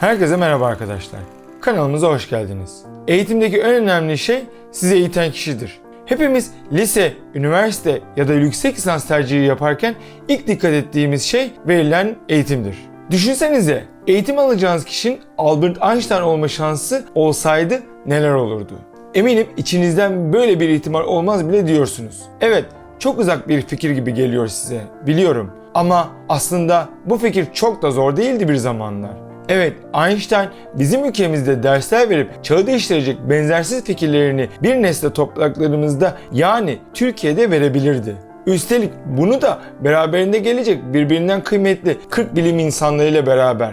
Herkese merhaba arkadaşlar. Kanalımıza hoş geldiniz. Eğitimdeki en önemli şey sizi eğiten kişidir. Hepimiz lise, üniversite ya da yüksek lisans tercihi yaparken ilk dikkat ettiğimiz şey verilen eğitimdir. Düşünsenize eğitim alacağınız kişinin Albert Einstein olma şansı olsaydı neler olurdu? Eminim içinizden böyle bir ihtimal olmaz bile diyorsunuz. Evet, çok uzak bir fikir gibi geliyor size, biliyorum. Ama aslında bu fikir çok da zor değildi bir zamanlar. Evet, Einstein bizim ülkemizde dersler verip çağı değiştirecek benzersiz fikirlerini bir nesle topraklarımızda yani Türkiye'de verebilirdi. Üstelik bunu da beraberinde gelecek birbirinden kıymetli 40 bilim insanlarıyla beraber.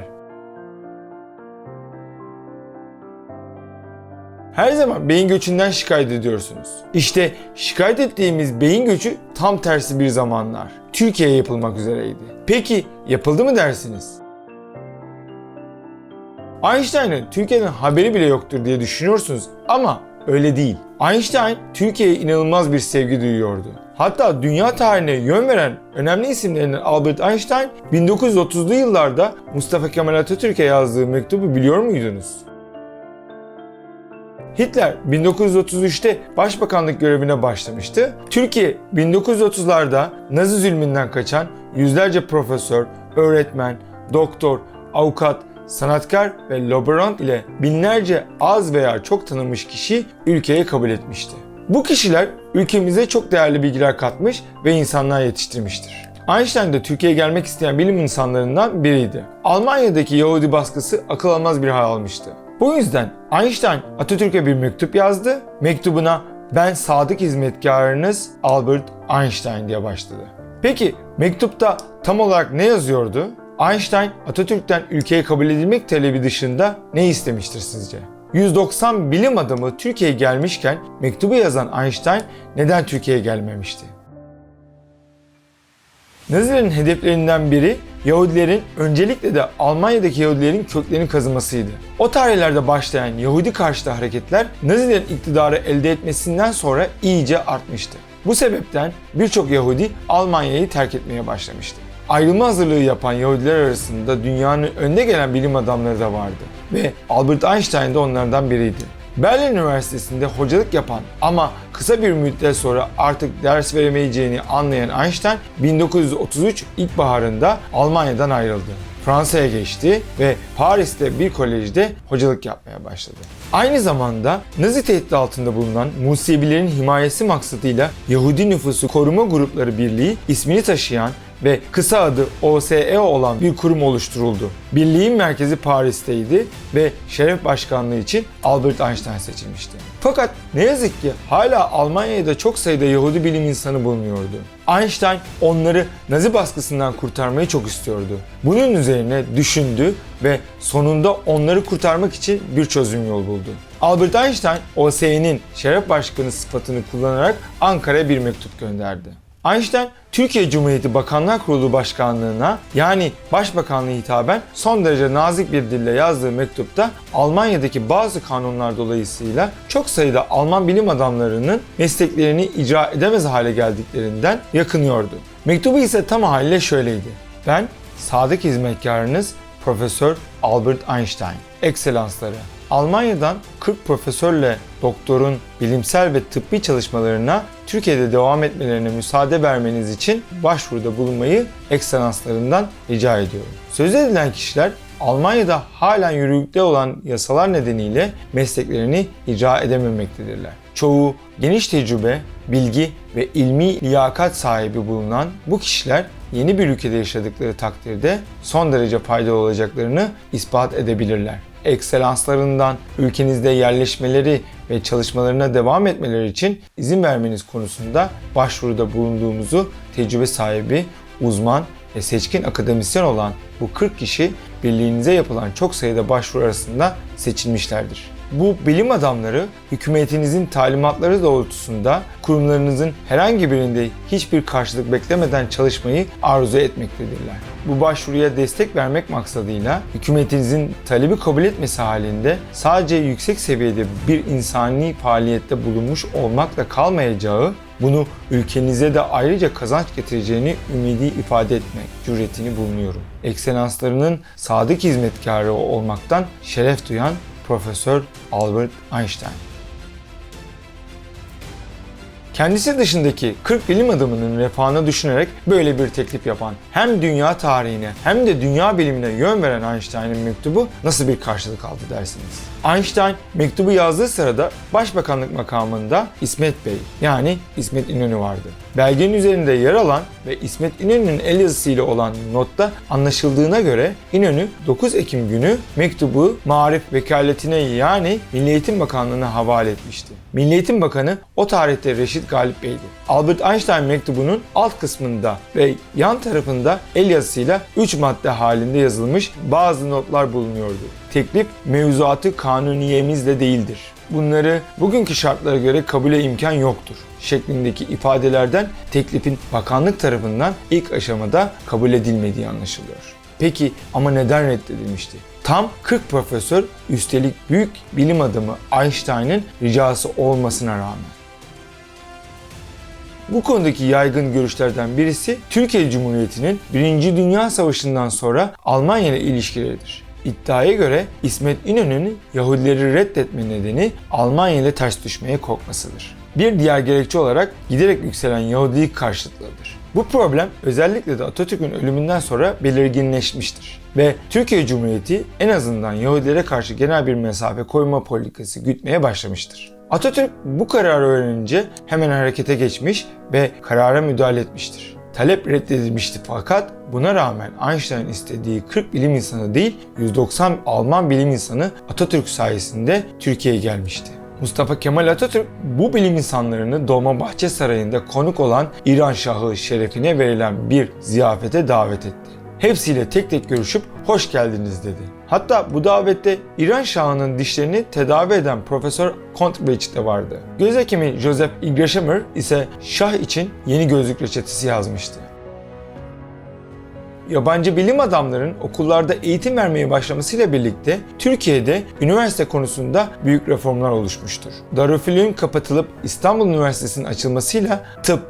Her zaman beyin göçünden şikayet ediyorsunuz. İşte şikayet ettiğimiz beyin göçü tam tersi bir zamanlar. Türkiye'ye yapılmak üzereydi. Peki yapıldı mı dersiniz? Einstein'ın Türkiye'den haberi bile yoktur diye düşünüyorsunuz ama öyle değil. Einstein Türkiye'ye inanılmaz bir sevgi duyuyordu. Hatta dünya tarihine yön veren önemli isimlerinden Albert Einstein 1930'lu yıllarda Mustafa Kemal Atatürk'e yazdığı mektubu biliyor muydunuz? Hitler 1933'te başbakanlık görevine başlamıştı. Türkiye 1930'larda Nazi zulmünden kaçan yüzlerce profesör, öğretmen, doktor, avukat, sanatkar ve laborant ile binlerce az veya çok tanınmış kişi ülkeye kabul etmişti. Bu kişiler ülkemize çok değerli bilgiler katmış ve insanlar yetiştirmiştir. Einstein de Türkiye'ye gelmek isteyen bilim insanlarından biriydi. Almanya'daki Yahudi baskısı akıl almaz bir hal almıştı. Bu yüzden Einstein Atatürk'e bir mektup yazdı. Mektubuna ben sadık hizmetkarınız Albert Einstein diye başladı. Peki mektupta tam olarak ne yazıyordu? Einstein Atatürk'ten ülkeye kabul edilmek talebi dışında ne istemiştir sizce? 190 bilim adamı Türkiye'ye gelmişken mektubu yazan Einstein neden Türkiye'ye gelmemişti? Nazilerin hedeflerinden biri Yahudilerin öncelikle de Almanya'daki Yahudilerin köklerinin kazımasıydı. O tarihlerde başlayan Yahudi karşıtı hareketler Nazilerin iktidarı elde etmesinden sonra iyice artmıştı. Bu sebepten birçok Yahudi Almanya'yı terk etmeye başlamıştı. Ayrılma hazırlığı yapan Yahudiler arasında dünyanın önde gelen bilim adamları da vardı ve Albert Einstein de onlardan biriydi. Berlin Üniversitesi'nde hocalık yapan ama kısa bir müddet sonra artık ders veremeyeceğini anlayan Einstein 1933 ilkbaharında Almanya'dan ayrıldı. Fransa'ya geçti ve Paris'te bir kolejde hocalık yapmaya başladı. Aynı zamanda Nazi tehdidi altında bulunan Musevilerin himayesi maksadıyla Yahudi Nüfusu Koruma Grupları Birliği ismini taşıyan ve kısa adı OSE olan bir kurum oluşturuldu. Birliğin merkezi Paris'teydi ve şeref başkanlığı için Albert Einstein seçilmişti. Fakat ne yazık ki hala Almanya'da çok sayıda Yahudi bilim insanı bulunuyordu. Einstein onları Nazi baskısından kurtarmayı çok istiyordu. Bunun üzerine düşündü ve sonunda onları kurtarmak için bir çözüm yol buldu. Albert Einstein, OSE'nin şeref başkanı sıfatını kullanarak Ankara'ya bir mektup gönderdi. Einstein, Türkiye Cumhuriyeti Bakanlar Kurulu Başkanlığı'na yani Başbakanlığı hitaben son derece nazik bir dille yazdığı mektupta Almanya'daki bazı kanunlar dolayısıyla çok sayıda Alman bilim adamlarının mesleklerini icra edemez hale geldiklerinden yakınıyordu. Mektubu ise tam haliyle şöyleydi. Ben sadık hizmetkarınız Profesör Albert Einstein. Ekselansları. Almanya'dan 40 profesörle doktorun bilimsel ve tıbbi çalışmalarına Türkiye'de devam etmelerine müsaade vermeniz için başvuruda bulunmayı ekselanslarından rica ediyorum. Söz edilen kişiler Almanya'da halen yürürlükte olan yasalar nedeniyle mesleklerini icra edememektedirler. Çoğu geniş tecrübe, bilgi ve ilmi liyakat sahibi bulunan bu kişiler yeni bir ülkede yaşadıkları takdirde son derece faydalı olacaklarını ispat edebilirler. Ekselanslarından ülkenizde yerleşmeleri ve çalışmalarına devam etmeleri için izin vermeniz konusunda başvuruda bulunduğumuzu tecrübe sahibi, uzman ve seçkin akademisyen olan bu 40 kişi birliğinize yapılan çok sayıda başvuru arasında seçilmişlerdir. Bu bilim adamları hükümetinizin talimatları doğrultusunda kurumlarınızın herhangi birinde hiçbir karşılık beklemeden çalışmayı arzu etmektedirler. Bu başvuruya destek vermek maksadıyla hükümetinizin talebi kabul etmesi halinde sadece yüksek seviyede bir insani faaliyette bulunmuş olmakla kalmayacağı bunu ülkenize de ayrıca kazanç getireceğini ümidi ifade etmek cüretini bulunuyorum. Ekselanslarının sadık hizmetkarı olmaktan şeref duyan Profesör Albert Einstein. Kendisi dışındaki 40 bilim adamının refahını düşünerek böyle bir teklif yapan, hem dünya tarihine hem de dünya bilimine yön veren Einstein'ın mektubu nasıl bir karşılık aldı dersiniz? Einstein mektubu yazdığı sırada başbakanlık makamında İsmet Bey yani İsmet İnönü vardı. Belgenin üzerinde yer alan ve İsmet İnönü'nün el yazısıyla olan notta anlaşıldığına göre İnönü 9 Ekim günü mektubu Marif Vekaletine yani Milli Eğitim Bakanlığı'na havale etmişti. Milli Eğitim Bakanı o tarihte Reşit Galip Bey'di. Albert Einstein mektubunun alt kısmında ve yan tarafında el yazısıyla 3 madde halinde yazılmış bazı notlar bulunuyordu. Teklif mevzuatı kanuniyemizle değildir. Bunları bugünkü şartlara göre kabule imkan yoktur şeklindeki ifadelerden teklifin bakanlık tarafından ilk aşamada kabul edilmediği anlaşılıyor. Peki ama neden reddedilmişti? Tam 40 profesör üstelik büyük bilim adamı Einstein'ın ricası olmasına rağmen. Bu konudaki yaygın görüşlerden birisi Türkiye Cumhuriyeti'nin 1. Dünya Savaşı'ndan sonra Almanya ile ilişkileridir. İddiaya göre İsmet İnönü'nün Yahudileri reddetme nedeni Almanya ile ters düşmeye korkmasıdır. Bir diğer gerekçe olarak giderek yükselen Yahudilik karşıtlığıdır. Bu problem özellikle de Atatürk'ün ölümünden sonra belirginleşmiştir. Ve Türkiye Cumhuriyeti en azından Yahudilere karşı genel bir mesafe koyma politikası gütmeye başlamıştır. Atatürk bu kararı öğrenince hemen harekete geçmiş ve karara müdahale etmiştir. Talep reddedilmişti fakat buna rağmen Einstein istediği 40 bilim insanı değil 190 Alman bilim insanı Atatürk sayesinde Türkiye'ye gelmişti. Mustafa Kemal Atatürk bu bilim insanlarını Dolmabahçe Sarayı'nda konuk olan İran Şahı şerefine verilen bir ziyafete davet etti. Hepsiyle tek tek görüşüp hoş geldiniz dedi. Hatta bu davette İran Şahı'nın dişlerini tedavi eden Profesör Contbridge de vardı. Göz hekimi Joseph Igrashammer ise Şah için yeni gözlük reçetesi yazmıştı. Yabancı bilim adamların okullarda eğitim vermeye başlamasıyla birlikte Türkiye'de üniversite konusunda büyük reformlar oluşmuştur. Darülfünun kapatılıp İstanbul Üniversitesi'nin açılmasıyla tıp,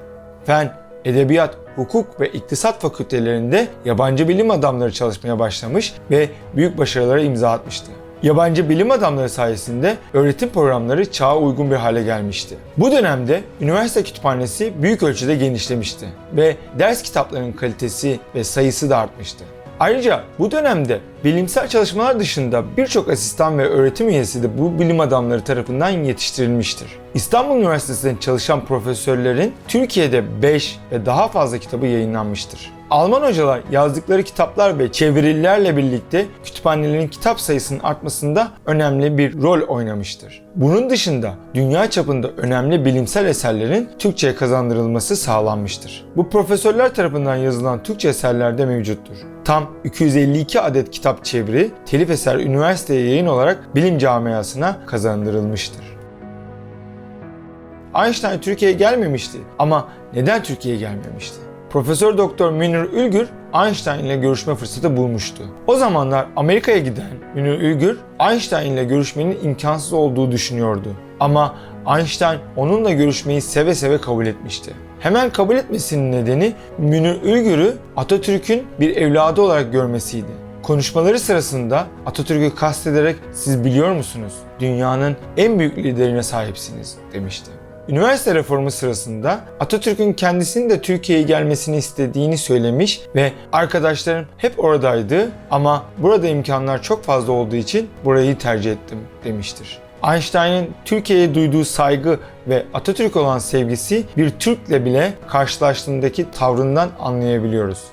fen, edebiyat, hukuk ve iktisat fakültelerinde yabancı bilim adamları çalışmaya başlamış ve büyük başarılara imza atmıştı. Yabancı bilim adamları sayesinde öğretim programları çağa uygun bir hale gelmişti. Bu dönemde üniversite kütüphanesi büyük ölçüde genişlemişti ve ders kitaplarının kalitesi ve sayısı da artmıştı. Ayrıca bu dönemde bilimsel çalışmalar dışında birçok asistan ve öğretim üyesi de bu bilim adamları tarafından yetiştirilmiştir. İstanbul Üniversitesi'nde çalışan profesörlerin Türkiye'de 5 ve daha fazla kitabı yayınlanmıştır. Alman hocalar yazdıkları kitaplar ve çevirilerle birlikte kütüphanelerin kitap sayısının artmasında önemli bir rol oynamıştır. Bunun dışında dünya çapında önemli bilimsel eserlerin Türkçe'ye kazandırılması sağlanmıştır. Bu profesörler tarafından yazılan Türkçe eserler de mevcuttur. Tam 252 adet kitap çeviri, telif eser üniversiteye yayın olarak bilim camiasına kazandırılmıştır. Einstein Türkiye'ye gelmemişti ama neden Türkiye'ye gelmemişti? Profesör Doktor Münir Ülgür Einstein ile görüşme fırsatı bulmuştu. O zamanlar Amerika'ya giden Münir Ülgür Einstein ile görüşmenin imkansız olduğu düşünüyordu. Ama Einstein onunla görüşmeyi seve seve kabul etmişti. Hemen kabul etmesinin nedeni Münir Ülgür'ü Atatürk'ün bir evladı olarak görmesiydi. Konuşmaları sırasında Atatürk'ü kastederek siz biliyor musunuz dünyanın en büyük liderine sahipsiniz demişti. Üniversite reformu sırasında Atatürk'ün kendisinin de Türkiye'ye gelmesini istediğini söylemiş ve arkadaşlarım hep oradaydı ama burada imkanlar çok fazla olduğu için burayı tercih ettim demiştir. Einstein'ın Türkiye'ye duyduğu saygı ve Atatürk olan sevgisi bir Türk'le bile karşılaştığındaki tavrından anlayabiliyoruz.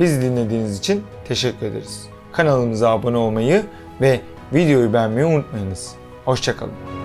Bizi dinlediğiniz için teşekkür ederiz. Kanalımıza abone olmayı ve videoyu beğenmeyi unutmayınız. Hoşçakalın.